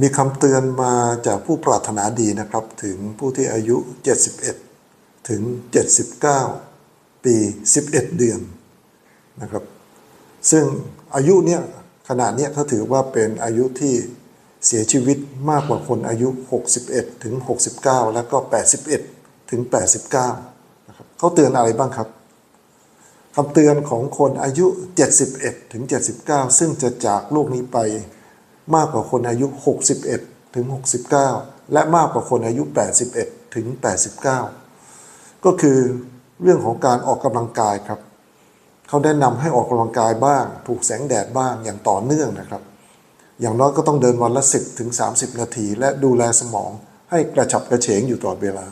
มีคำเตือนมาจากผู้ปรารถนาดีนะครับ ถึงผู้ที่อายุ 71 ถึง 79 ปี 11 เดือนนะครับ ซึ่งอายุเนี่ยขนาดเนี้ยเขาถือว่าเป็นอายุที่เสียชีวิตมากกว่าคนอายุ 61 ถึง 69 แล้วก็ 81 ถึง 89นะครับเขาเตือนอะไรบ้างครับคำเตือนของคนอายุ 71 ถึง 79 ซึ่งจะจากโลกนี้ไป มากกว่าคนอายุ 61 ถึง 69 และมากกว่าคนอายุ 81 ถึง 89 ก็คือเรื่องของการออกกำลังกายครับ เขาแนะนำให้ออกกำลังกายบ้าง ถูกแสงแดดบ้างอย่างต่อเนื่องนะครับ อย่างน้อยก็ต้องเดินวันละ 10 ถึง 30 นาที และดูแลสมองให้กระฉับกระเฉงอยู่ตลอดเวลา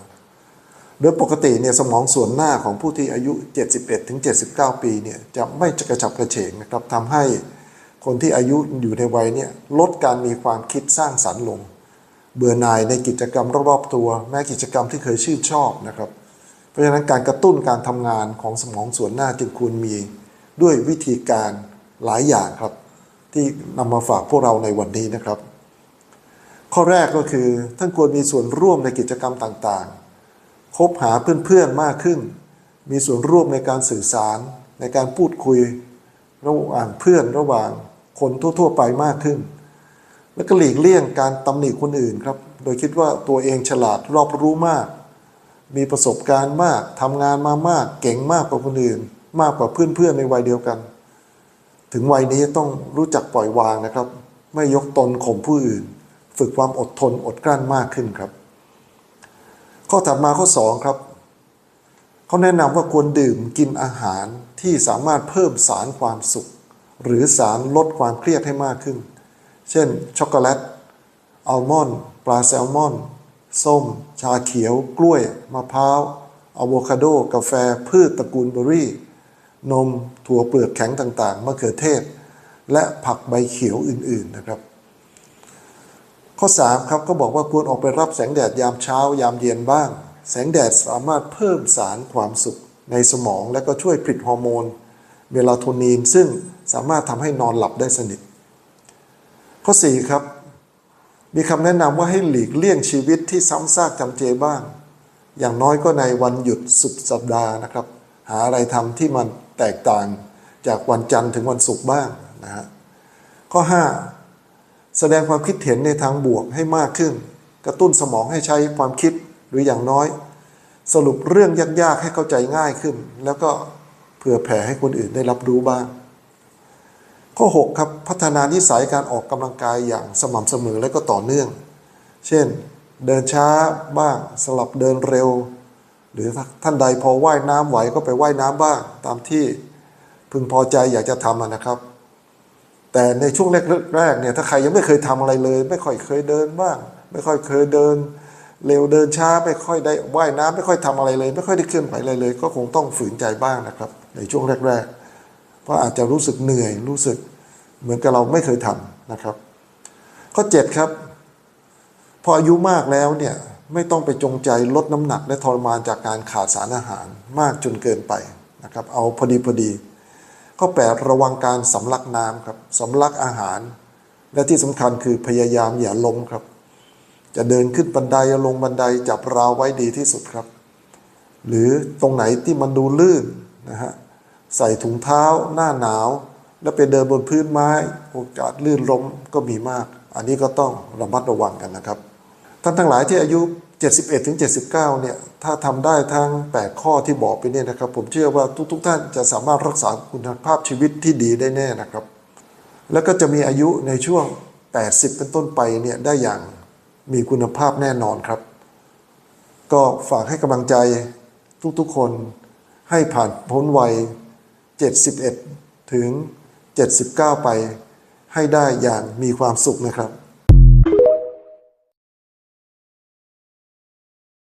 โดยปกติเนี่ยสมองส่วนหน้าของผู้ที่อายุ 71 ถึง 79 ปีเนี่ยจะไม่กระฉับกระเฉงนะครับทำให้ คนที่อายุอยู่ในวัยเนี่ยลดการมีความคิดสร้างสรรค์ลง เบื่อหน่ายในกิจกรรมรอบๆตัว แม้กิจกรรมที่เคยชื่นชอบนะครับ เพราะฉะนั้นการกระตุ้นการทำงานของสมองส่วนหน้าจึงควรมีด้วยวิธีการหลายอย่างครับ ที่นำมาฝากพวกเราในวันนี้นะครับ ข้อแรกก็คือท่านควรมีส่วนร่วมในกิจกรรมต่างๆ คบหาเพื่อนๆมากขึ้น มีส่วนร่วมในการสื่อสารในการพูดคุยระหว่างเพื่อนระหว่าง คนทั่ว ๆ ไปมากขึ้น แล้วก็หลีกเลี่ยงการตำหนิคนอื่นครับ โดยคิดว่าตัวเองฉลาดรอบรู้มาก มีประสบการณ์มากทำงานมามาก เก่งมากกว่าคนอื่น มากกว่าเพื่อนๆในวัยเดียวกัน ถึงวัยนี้ต้องรู้จักปล่อยวางนะครับ ไม่ยกตนข่มผู้อื่น ฝึกความอดทนอดกลั้นมากขึ้นครับ ข้อถัดมาข้อ2ครับเขาแนะนำว่าควรดื่มกินอาหารที่สามารถเพิ่มสารความสุข หรือสารลดความเครียดให้มากขึ้น เช่น ช็อกโกแลต อัลมอนด์ ปลาแซลมอน ส้ม ชาเขียว กล้วย มะพร้าว อะโวคาโด กาแฟ พืชตระกูลเบอร์รี่ นม ถั่วเปลือกแข็งต่างๆ มะเขือเทศ และผักใบเขียวอื่น ๆ นะครับ ข้อ 3 ครับ ก็บอกว่าควรออกไปรับแสงแดดยามเช้ายามเย็นบ้าง แสงแดดสามารถเพิ่มสารความสุขในสมองและก็ช่วยผลิตฮอร์โมน เมลาโทนินซึ่ง สามารถทำให้นอนหลับได้สนิท ข้อ 4 ครับ มีคำแนะนำว่าให้หลีกเลี่ยงชีวิตที่ซ้ำซากจำเจบ้าง อย่างน้อยก็ในวันหยุดสุดสัปดาห์นะครับ หาอะไรทำที่มันแตกต่างจากวันจันทร์ถึงวันศุกร์บ้างนะฮะข้อ 5 แสดงความคิดเห็นในทางบวกให้มากขึ้น กระตุ้นสมองให้ใช้ความคิดหรืออย่างน้อย สรุปเรื่องยากๆให้เข้าใจง่ายขึ้น แล้วก็เผื่อแผ่ให้คนอื่นได้รับรู้บ้าง ข้อ 6 ครับ พัฒนานิสัยการออกกำลังกายอย่างสม่ำเสมอและก็ต่อเนื่อง เช่น เดินช้าบ้างสลับเดินเร็ว หรือท่านใดพอว่ายน้ำไหวก็ไปว่ายน้ำบ้าง ตามที่พึงพอใจอยากจะทำนะครับ แต่ในช่วงแรกๆเนี่ยถ้าใครยังไม่เคยทำอะไรเลย ไม่ค่อยเคยเดินบ้าง ไม่ค่อยเคยเดิน เร็วเดินช้าไม่ค่อยได้ว่ายน้ำไม่ค่อยทำอะไรเลย ไม่ค่อยได้เคลื่อนไหวอะไรเลย ก็คงต้องฝืนใจบ้างนะครับ ในช่วงแรก ๆ เพราะอาจจะรู้สึกเหนื่อยรู้สึกเหมือนกับเราไม่เคยทำนะครับ ข้อ 7 ครับ พออายุมากแล้วเนี่ยไม่ต้องไปจงใจลดน้ำหนักและทรมานจากการขาดสารอาหารมากจนเกินไปนะครับเอาพอดีพอดี ข้อ 8 ระวังการสำลักน้ำครับสำลักอาหาร และที่สำคัญคือพยายามอย่าล้มครับ จะเดินขึ้นบันไดลงบันไดจับราวไว้ดีที่สุดครับ หรือตรงไหนที่มันดูลื่นนะฮะ ใส่ถุงเท้าหน้าหนาว แล้วไปเดินบนพื้นไม้โอกาสลื่นล้มก็มีมาก อันนี้ก็ต้องระมัดระวังกันนะครับ ท่านทั้งหลายที่อายุ 71ถึง79 เนี่ย ถ้าทำได้ทั้ง 8 ข้อที่บอกไปเนี่ยนะครับ ผมเชื่อว่าทุก ๆ ท่านจะสามารถรักษาคุณภาพชีวิตที่ดีได้แน่นะครับ แล้วก็จะมีอายุในช่วง 80 เป็นต้นไปเนี่ยได้อย่างมีคุณภาพแน่นอนครับ ก็ฝากให้กำลังใจทุกๆคนให้ผ่านพ้นวัย 71 ถึง 79 ไปให้ได้อย่างมีความสุขนะครับ